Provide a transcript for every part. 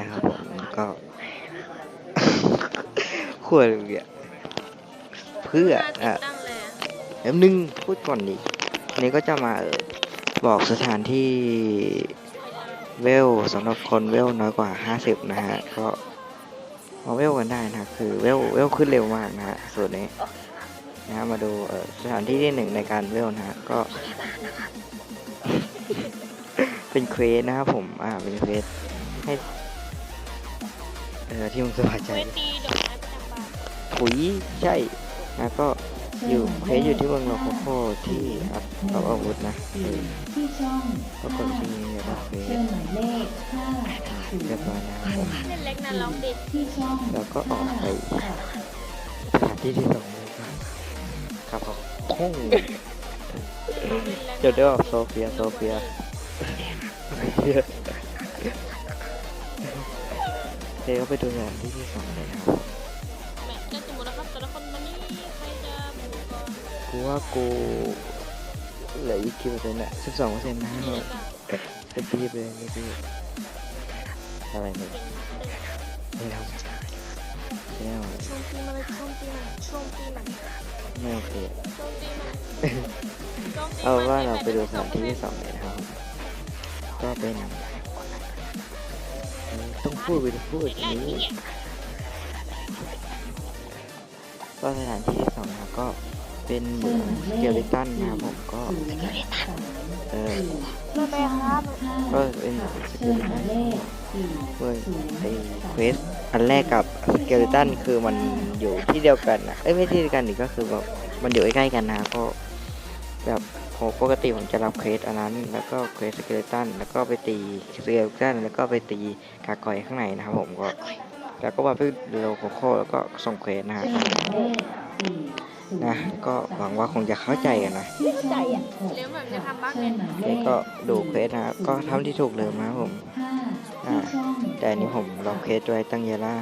นะครับผมก็ควรเนี่ยเพื่อน่าติอะดตั้งเลยอแป๊บนึงพูดก่อนดิวันนี้ก็จะมาบอกสถานที่เวลสำหรับคนเวลน้อยกว่า 50 นะฮะก็มาเวลกันได้นะคือเวลเวลขึ้นเร็วมากนะฮะส่วนนี้นะฮะมาดูสถานที่ที่หนึ่งในการเวลนะฮะก็ เป็นเควสนะครับผมอ่าเป็นเควสให้ เออที่มึงสบายใจเวทีดอกไม้ประจำบ้านถุยใช่นะก็อยู่เควสอยู่ที่เมืองโลโคโคที่อัพอัพอาวุธนะเออที่ช่องก็กดที่นี่รับเควเชิสญหมายเลขห้าศูนย์เรียบร้อยนะครับผมเล่นเล็กนะร้องดิที่ช่องแล้วก็ออกไปสถานที่ที่สองเลยครับครับผมทุ่งเดี๋ยวเดี๋ยวโซเฟียโซเฟีย เดี๋ยวไปดูสถานที่ที่สองเลยนะครับแมตช์จะสมมตินะครับแต่ละคนวันนี้ใครจะบุกก่อนกูว่ากูเหลืออีกกี่เปอร์เซ็นต์อะสิบสองเปอร์เซ็นต์นะเดี๋ยวก็เป็นปีบเลยไม่ปีบอะไรเนี่ยไม่ทำไม่เอาช่วงปีมันเลยช่วงปีมันช่วงปีมันไม่โอเคช่วงปีมันช่เอาว่าเราไปดูสถานที่ที่สองเลยนะครับก็เป็น พูดไปพูดอย่างนี้ก็สถานที่ที่สองนะครับก็เป็นเหมืองเกลิตันนะครับผมก็เออก็เป็นสเกลิตันเว้ยไอเควสอันแรกกับสเกลิตันคือมันอยู่ที่เดียวกันนะเอ้ยไม่ที่เดียวกันนี่ก็คือแบบมันอยู่ใกล้ๆกันนะก็แบบ ผมปกติผมจะรับเควสอันนั้น แล้วก็เควสสเกลิตันแล้วก็ไปตีสเกลิตันแล้วก็ไปตีกากอยข้างในนะครับผมก็แล้วก็ว่าไปโลโคโคแล้วก็ส่งเควสนะฮะเชิญหมายเลขสี่ศูนย์นะก็หวังว่าคงจะเข้าใจกันนะที่ช่องหกเลี้ยวเหมือนจะทำบั๊กเชิเนี่ญยหมายโอเลเคขก็ดูเควสนะครับก็ทำที่ถูกเลยนะครับผมห้าที่ช่องแต่อันนี้ผมลองเควสไว้ตั้งเยอะและ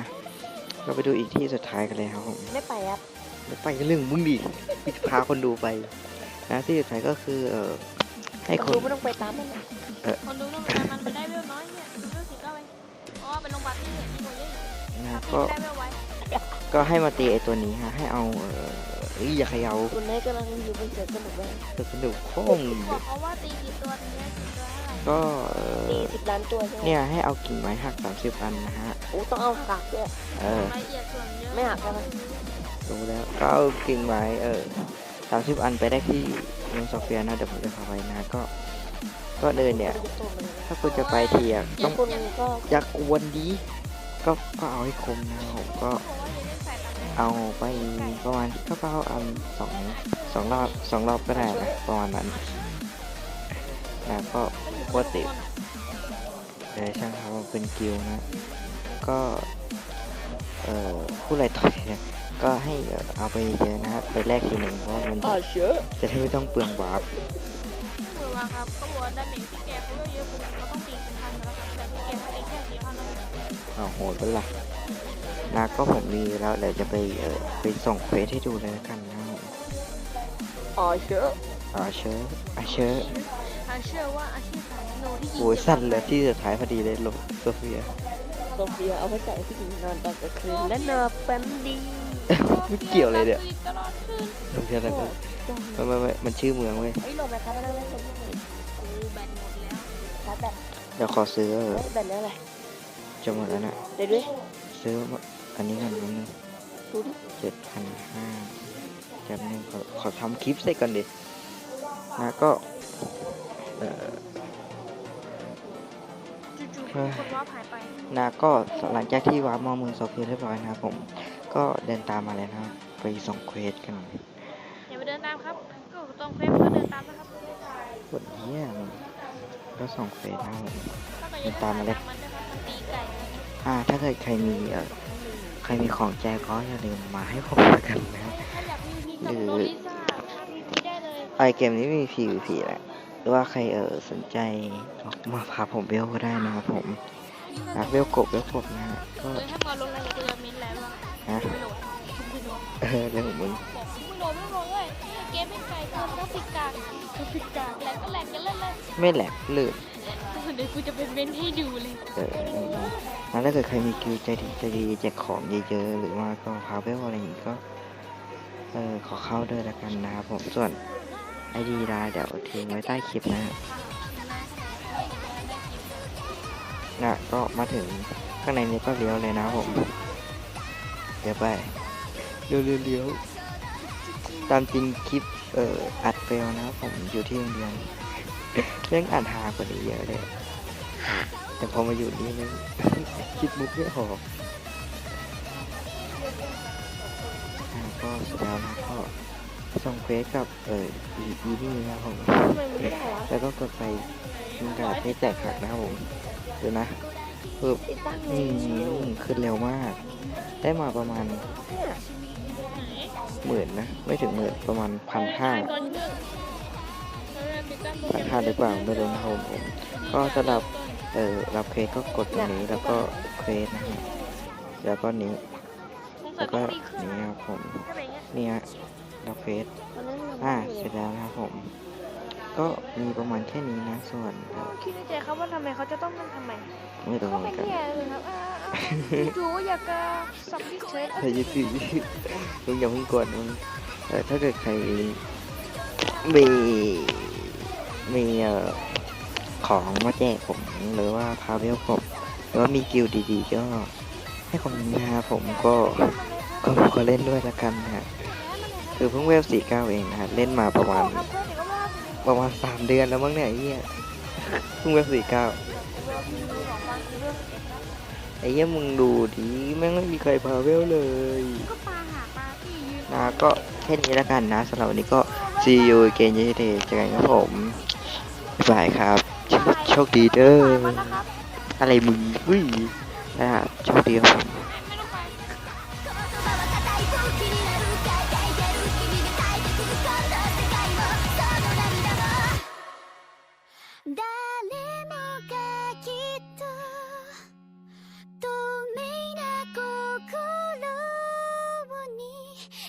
เราไปดูอีกที่สุดท้ายกันเลยครับผมไม่ไปครับไม่ไปก็เรื่องมึงดิกูจะพาคนดูไป นะที่สุดท้ายก็คือเออให้คนดูไม่ต้องไปตามมันเออคนดูต้องไปตามมันไปได้เวลน้อยเนี่ยดูเวลสี่เก้าเองเพราะว่าเป็นโรงพยาบาลที่เนี่ยที่โมเย่นะทำก็ให้ได้เวลไว้ก็ให้มาตีไอตัวนี้ฮะให้เอาเออเอ้ยอย่าเขย่าคุณเล่กำลังอยู่บนเสือสนุกเลยจะสนุกโค้งบอกเขาว่าตีกี่ตัวตีได้กี่ตัวเท่าไหร่ก็เออตีสิบล้านตัวใช่ไหมเนี่ยให้เอากิ่งไม้หักสามสิบอันนะฮะโอ้ต้องเอาหักด้วยเออรายละเอียดส่วนเยอะไม่หักใช่ไหมรู้แล้วก็เอากิ่งไม้เออ สามสิบอันไปได้ที่เมืองโซเฟียนะเดี๋ยวผมจะพาไปนะก็ก็เดินเนี่ย ถ้าคุณจะไปทีอะต้องคุณก็อยากอวนดี ก็ก็เอาให้คมนะผมก็เอาไปประมาณก็เป้าอันสองสองรอบสองรอบก็ได้นะประมาณนั้นนะก็ปกติเออช่างเขาเป็นกิลด์นะ ก็ เอ่อผู้ไรต่อยเนี่ย ก็ให้เอ่อเอาไปเยอะนะครับไปแลกทีหนึ่งเพราะว่ามันอ่าเชื่อจะได้ไม่ต้องเปลืองวาร์ปมือวางครับเขาบอกว่าดาเมจที่แกเขาเยอะคุณเราต้องตีเป็นพันแล้วครับแต่ที่แกเขาตีแค่สี่พันแล้วเอาโหดเป็นละนะก็ผมมีแล้วเดี๋ยวจะไปเอ่อไปส่งเควสให้ดูเลยละกันนะครับผมอ๋อเชื่ออาเชอร์อาเชอร์อาเชื่อว่าอาชีพของโนที่ยิงโอ้ยสั้นเลยที่สุดท้ายพอดีเลยลงโซเฟียโซเฟียเอาไว้ใส่ผู้หญิงนอนตอนกลางคืนและนอนแป๊มดี ไม่เกี่ยวเลยเนี่ยตลอดคืนโซเฟียอะไรกันไม่ไม่ไม่มันชื่อเมืองเว้ยไอ้โหลดแบบครับไม่ได้เล่นเป็นที่ไหนกูแบนหมดแล้วชาร์จแบตเดี๋ยวขอซื้อเออเฮ้ยแบนแล้วอะไรจะหมดแล้วนะเดี๋ยวดิซื้ออันนี้กันนิดนึงดูดิเจ็ดพันห้าจำนึงขอขอทำคลิปใส่กันดินะก็เอ่อจู่ๆคนว่าหายไปนะก็หลังจากที่วาร์ปมอเมืองโซเฟียเรียบร้อยนะครับผม ก็เดินตามมาเลยนะครับ ไปส่งเควสกันอย่าไปเดินตามครับ ก็ต้องเฟซก็เดินตามนะครับปวดเหี้ยมันก็ส่งเควสนะครับผมถ้าเกิดจะตามมาเลยมันจะมันตีไก่อ่า ถ้าเกิดใครมีเอ่อใครมีของแจกก็อย่าลืมมาให้ผมแล้วกันนะครับถ้าอยากมีพีกับหรือโนลิซ่าถ้ามีพีได้เลยไอเกมนี้ไม่มี PVP แหละหรือว่าใครเออสนใจมาพาผมเวลก็ได้นะครับผม รักเวลกบเวลกบนะฮะก็เออถ้ามาลงรายละเอียดมินแล้วว่าฮะไม่โหลดไม่โหลดเออเรื่องของมึงบอกไม่โหลดไม่โหลดเลยเกมไม่ไกลกันกราฟิกกากกราฟิกกากแหลกก็แหลกกันเล่นเลยไม่แหลกลื่นเดี๋ยวกูจะเป็นเว้นให้ดูเลยเออนะถ้าเกิดใครมีกิวใจดีใจดีแจกของเยอะๆหรือว่าก็พาเวลอะไรอย่างงี้ก็เออขอเข้าด้วยละกันนะครับผมส่วนไอดีไลน์เดี๋ยวทิ้งไว้ใต้คลิปนะฮะ นะก็มาถึงข้างในนี้ก็เลี้ยวเลยนะครับผมเดี๋ยวไปเลี้ยวเลี้ยวเลี้ยวตามจริงคลิปเอ่ออัดเฟลนะครับผมอยู่ที่โรงเรียนเรื่องอ่านหากว่านี้เยอะเลย แต่พอมาอยู่นี่นี่คิดมุกไม่ออกอ่าก็สุดแล้วนะก็ส่งเควสกับเอออีอีนี่นะครับผมทำไมมันไม่ได้วะแล้วก็กดไปยิงกาดให้แตกหักนะครับผม เดี๋ยวนะปึ๊บติดตั้งอืมขึ้นเร็วมาก ได้มาประมาณหมื่นนะ ไม่ถึงหมื่นประมาณพันห้า พันห้าหรือเปล่าไม่รู้นะครับผม ก็สำหรับเออรับเควสก็กดตรงนี้แล้วก็เควสนะฮะแล้วก็นี้แล้วก็นี้ครับผม เนี่ยรับเควสอ่าเสร็จแล้วนะครับผม ก็มีประมาณแค่นี้นะส่วนเอ่อคิดในใจครับว่าทำไมเขาจะต้องนั่นทำไมไม่ต้องเขาเหมืเป็อนนกันแย่เลยครับอ่าอ่าจู่ๆอยากจะสับดิเชสใครจะถือมึงอย่าเพิ่งกดมึงเออถ้าเกิดใครมีมีเอ่อของมาแจกผมหรือว่าพาเวลผมหรือว่ามีกิลด์ดีๆก็ให้คอมเมนต์นะครับผมก็ก็ขอเล่นด้วยละกันนะฮะคือเพิ่งเวลสี่เก้าเองนะฮะเล่นมาประมาณ ประมาณสามเดือนแล้วมั้งเนี่ยไอ้เหี้ยเพิ่งเวลสี่เก้าเวลทีวีของมันคือเรื่องเอ็กซ์นะไอ้เหี้ยมึงดูดิแม่งไม่มีใครพาเวลเลยก็ปลาหาปลาที่ยืนนะก็แค่นี้แล้วกันนะสำหรับวันนี้ก็ see you again ยี่เดย์เจอกันครับผมบ๊ายบายครับ โชคโชคดีเด้อปลามันนะครับอะไรมึงอุ้ยนะครับโชคดีครับผม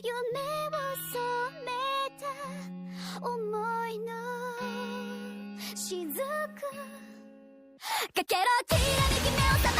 夢を染めた思いの雫。かけろきらめき目を覚め